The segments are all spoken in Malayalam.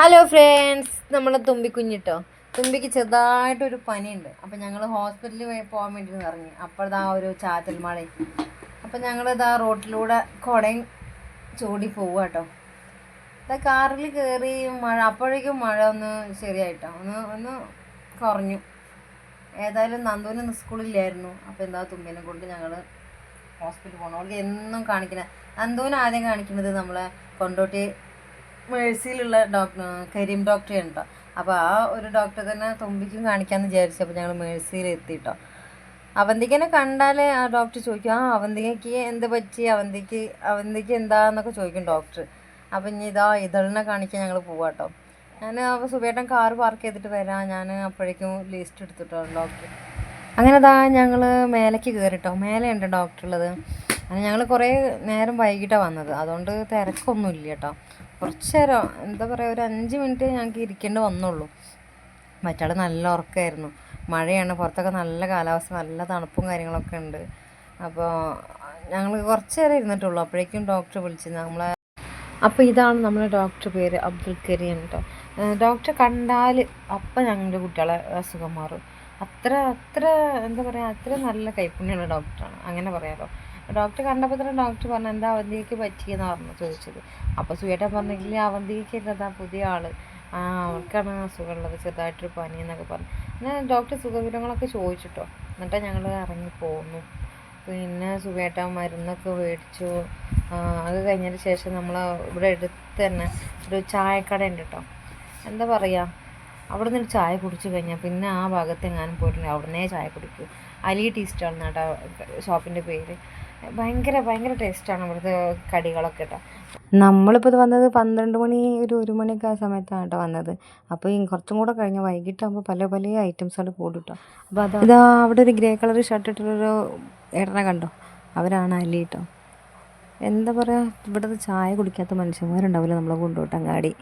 ഹലോ ഫ്രണ്ട്സ് നമ്മളെ തുമ്പിക്കുഞ്ഞിട്ടോ? തുമ്പിക്ക് ചെറുതായിട്ടൊരു പനിയുണ്ട്. അപ്പം ഞങ്ങൾ ഹോസ്പിറ്റലിൽ പോകാൻ വേണ്ടി ഇറങ്ങി. അപ്പോഴതാ ഒരു ചാറ്റൽ മഴ. അപ്പം ഞങ്ങളിതാ റോട്ടിലൂടെ കുടയും ചൂടി പോവുക കേട്ടോ ഇതാ കാറിൽ കയറി മഴ അപ്പോഴേക്കും മഴ ഒന്ന് ശരിയായിട്ടോ? ഒന്ന് ഒന്ന് കുറഞ്ഞു. ഏതായാലും നന്ദുവിന് ഇന്ന് സ്കൂളില്ലായിരുന്നു. അപ്പോൾ എന്താ തുമ്പിനെ കൊണ്ട് ഞങ്ങൾ ഹോസ്പിറ്റലിൽ പോകണം അവൾക്ക് എന്നും കാണിക്കുന്നത് നന്ദുവിന് ആദ്യം കാണിക്കുന്നത് നമ്മളെ കൊണ്ടോട്ടി മേഴ്സിയിലുള്ള ഡോക്ടർ കരീം ഡോക്ടറെ കേട്ടോ അപ്പോൾ ആ ഒരു ഡോക്ടറെ തന്നെ തുമ്പിക്കും കാണിക്കാമെന്ന് വിചാരിച്ചു. അപ്പോൾ ഞങ്ങൾ മേഴ്സിയിൽ അവന്തിക്കനെ അവന്തികനെ കണ്ടാൽ ആ ഡോക്ടർ ചോദിക്കും ആ അവന്തികയ്ക്ക് എന്ത് പറ്റി? അവന്തിക്ക് അവന്തിക്ക് എന്താന്നൊക്കെ ചോദിക്കും ഡോക്ടർ. അപ്പം ഇനി ഇതാ ഇതളിനെ കാണിക്കാൻ ഞങ്ങൾ പോവാട്ടോ. ഞാൻ അപ്പോൾ സുബേട്ടൻ കാറ് പാർക്ക് ചെയ്തിട്ട് വരാം. ഞാൻ അപ്പോഴേക്കും ലിസ്റ്റ് എടുത്തിട്ടോ ഡോക്ടർ. അങ്ങനെ ദാ ഞങ്ങൾ മേലേക്ക് കയറിട്ടോ മേലെയുണ്ട് ഡോക്ടർ ഉള്ളത് അങ്ങനെ ഞങ്ങൾ കുറേ നേരം വൈകിട്ടാണ് വന്നത്. അതുകൊണ്ട് തിരക്കൊന്നുമില്ല കേട്ടോ. കുറച്ച് നേരം എന്താ പറയുക ഒരു അഞ്ച് മിനിറ്റ് ഞങ്ങൾക്ക് ഇരിക്കേണ്ടി വന്നുള്ളൂ. മറ്റാൾ നല്ല ഉറക്കമായിരുന്നു മഴയാണ് പുറത്തൊക്കെ നല്ല കാലാവസ്ഥ നല്ല തണുപ്പും കാര്യങ്ങളൊക്കെ ഉണ്ട്. അപ്പോൾ ഞങ്ങൾ കുറച്ച് നേരം ഇരുന്നിട്ടുള്ളൂ. അപ്പോഴേക്കും ഡോക്ടർ വിളിച്ച് നമ്മളെ അപ്പോൾ ഇതാണ് നമ്മുടെ ഡോക്ടർ പേര് അബ്ദുൽ കരീം കേട്ടോ ഡോക്ടറെ കണ്ടാൽ അപ്പം ഞങ്ങളുടെ കുട്ടികളെ അസുഖം മാറും. അത്ര അത്ര എന്താ പറയുക അത്ര നല്ല കൈപ്പുണ്യമുള്ള ഡോക്ടറാണ്. അങ്ങനെ പറയാമല്ലോ ഡോക്ടർ കണ്ടപ്പോൾ തന്നെ ഡോക്ടർ പറഞ്ഞു എന്താ അവന്തിക്ക് പറ്റിയെന്ന് പറഞ്ഞു ചോദിച്ചത്. അപ്പോൾ സുയേട്ടൻ അവന്തിക്ക് എന്താ പുതിയ ആൾ ആ അവർക്കാണ് അസുഖമുള്ളത് ചെറുതായിട്ടൊരു പനി എന്നൊക്കെ പറഞ്ഞു. എന്നാൽ ഡോക്ടർ സുഖവിവരങ്ങളൊക്കെ ചോദിച്ചിട്ടോ. എന്നിട്ട് ഞങ്ങൾ ഇറങ്ങി പോന്നു. പിന്നെ സുഖേട്ട മരുന്നൊക്കെ മേടിച്ചു. അത് കഴിഞ്ഞതിന് ശേഷം നമ്മൾ ഇവിടെ അടുത്ത് തന്നെ ഒരു ചായക്കട ഉണ്ട് കേട്ടോ എന്താ പറയുക അവിടെ നിന്ന് ചായ കുടിച്ചു കഴിഞ്ഞാൽ പിന്നെ ആ ഭാഗത്ത് എങ്ങാനും പോയിട്ടുണ്ടെങ്കിൽ അവിടുന്നേ ചായ കുടിക്കൂ. അലി ടീ സ്റ്റാൾ ഷോപ്പിന്റെ പേര്. ഭയങ്കര ഭയങ്കര ടേസ്റ്റാണ് ഇവിടുത്തെ കടികളൊക്കെ കേട്ടോ. നമ്മളിപ്പോൾ ഇത് വന്നത് പന്ത്രണ്ട് മണി ഒരു ഒരു മണിയൊക്കെ ആ സമയത്താണ് കേട്ടോ വന്നത്. അപ്പോൾ ഈ കുറച്ചും കൂടെ കഴിഞ്ഞ് വൈകിട്ടാകുമ്പോൾ പല പല ഐറ്റംസുകൾ കൂടും കേട്ടോ. അപ്പോൾ അത് ഇതാ അവിടെ ഒരു ഗ്രേ കളർ ഷർട്ട് ഇട്ടിട്ടൊരു ഏട്ടനെ കണ്ടോ? അവരാണ് അലി കേട്ടോ. എന്താ പറയുക ഇവിടുത്തെ ചായ കുടിക്കാത്ത മനുഷ്യന്മാരുണ്ടാവില്ല നമ്മളെ കൊണ്ടുപോട്ടങ്ങാടി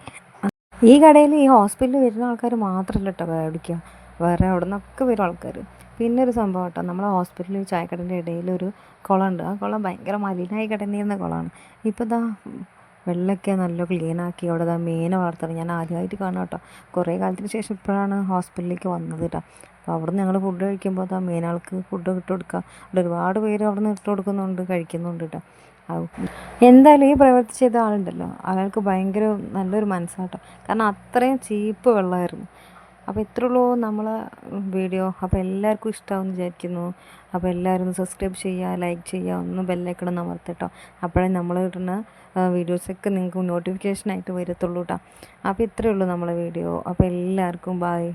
ഈ കടയിൽ ഈ ഹോസ്പിറ്റലിൽ വരുന്ന ആൾക്കാർ മാത്രമല്ല കേട്ടോ പേടിക്കുക വേറെ അവിടെ നിന്നൊക്കെ വരും ആൾക്കാർ പിന്നെ ഒരു സംഭവം കേട്ടോ നമ്മളെ ഹോസ്പിറ്റലിൽ ചായക്കടന്റെ ഇടയിൽ ഒരു കുളമുണ്ട് ആ കുളം ഭയങ്കര മലിനായി കിടന്നിരുന്ന കുളമാണ് ഇപ്പോൾ ഇതാ വെള്ളമൊക്കെ നല്ല ക്ലീനാക്കി അവിടെ ഇതാ മീനെ വളർത്തണം. ഞാൻ ആദ്യമായിട്ട് കാണാം കേട്ടോ കുറേ കാലത്തിന് ശേഷം ഇപ്പോഴാണ് ഹോസ്പിറ്റലിലേക്ക് വന്നത് കേട്ടോ അപ്പോൾ അവിടെ നിന്ന് ഞങ്ങൾ ഫുഡ് കഴിക്കുമ്പോൾ അതാ മീനുകൾക്ക് ഫുഡ് ഇട്ട് കൊടുക്കുക. അവിടെ ഒരുപാട് പേര് അവിടെ നിന്ന് ഇട്ട് കൊടുക്കുന്നുണ്ട് കഴിക്കുന്നുണ്ട് കേട്ടോ ഔ. എന്തായാലും ഈ പ്രവൃത്തി ചെയ്ത ആളുണ്ടല്ലോ. അയാൾക്ക് ഭയങ്കര നല്ലൊരു മനസ്സാട്ടോ. കാരണം അത്രയും ചീപ്പ് വെള്ളമായിരുന്നു. അപ്പോൾ ഇത്രയുള്ളൂ നമ്മളെ വീഡിയോ. അപ്പോൾ എല്ലാവർക്കും ഇഷ്ടമാവും വിചാരിക്കുന്നു. അപ്പോൾ എല്ലാവരും ഒന്ന് സബ്സ്ക്രൈബ് ചെയ്യുക ലൈക്ക് ചെയ്യുക ഒന്ന് ബെല്ലൈക്കണം അമർത്തട്ടോ അപ്പോഴേ നമ്മൾ ഇടുന്ന വീഡിയോസൊക്കെ നിങ്ങൾക്ക് നോട്ടിഫിക്കേഷനായിട്ട് വരത്തുള്ളൂ കേട്ടോ അപ്പോൾ ഇത്രയേ ഉള്ളൂ നമ്മളെ വീഡിയോ. അപ്പോൾ എല്ലാവർക്കും ബായ്